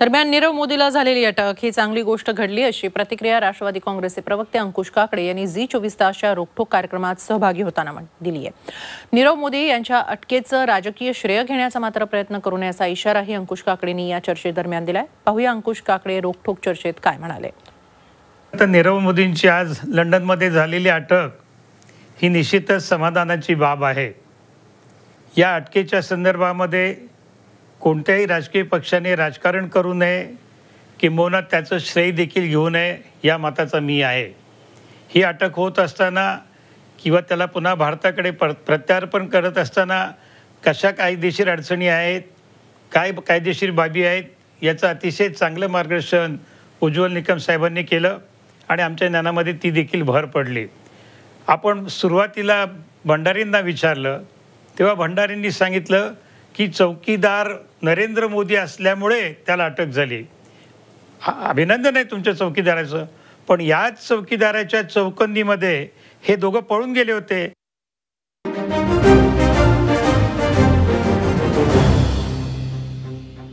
दरम्यान नीरव मोदीला झालेली अटक ही चांगली गोष्ट घडली अशी प्रतिक्रिया राष्ट्रवादी काँग्रेसचे प्रवक्ते अंकुश काकडे यांनी झी चोवीस तासच्या रोखोक कार्यक्रमात सहभागी होताना म्हण- दिली आहे. नीरव मोदी यांच्या अटकेचं राजकीय श्रेय घेण्याचा मात्र प्रयत्न करू नये असा इशाराही अंकुश काकडेंनी या चर्चेदरम्यान दिलाय. पाहूया अंकुश काकडे रोखोक चर्चेत काय म्हणाले. तर नीरव मोदींची आज लंडनमध्ये झालेली अटक ही निश्चितच समाधानाची बाब आहे. या अटकेच्या संदर्भामध्ये कोणत्याही राजकीय पक्षाने राजकारण करू नये किंबहुना त्याचं श्रेय देखील घेऊ नये या मताचा मी आहे. ही अटक होत असताना किंवा त्याला पुन्हा भारताकडे पर प्रत्यार्पण करत असताना कशा कायदेशीर अडचणी आहेत काय कायदेशीर बाबी आहेत याचं अतिशय चांगलं मार्गदर्शन उज्ज्वल निकम साहेबांनी केलं आणि आमच्या ज्ञानामध्ये ती देखील भर पडली. आपण सुरुवातीला भंडारींना विचारलं तेव्हा भंडारींनी सांगितलं की चौकीदार नरेंद्र मोदी असल्यामुळे त्याला अटक झाली. अभिनंदन आहे तुमच्या चौकीदाराचं. पण याच चौकीदाराच्या चौकंदीमध्ये हे दोघं पळून गेले होते.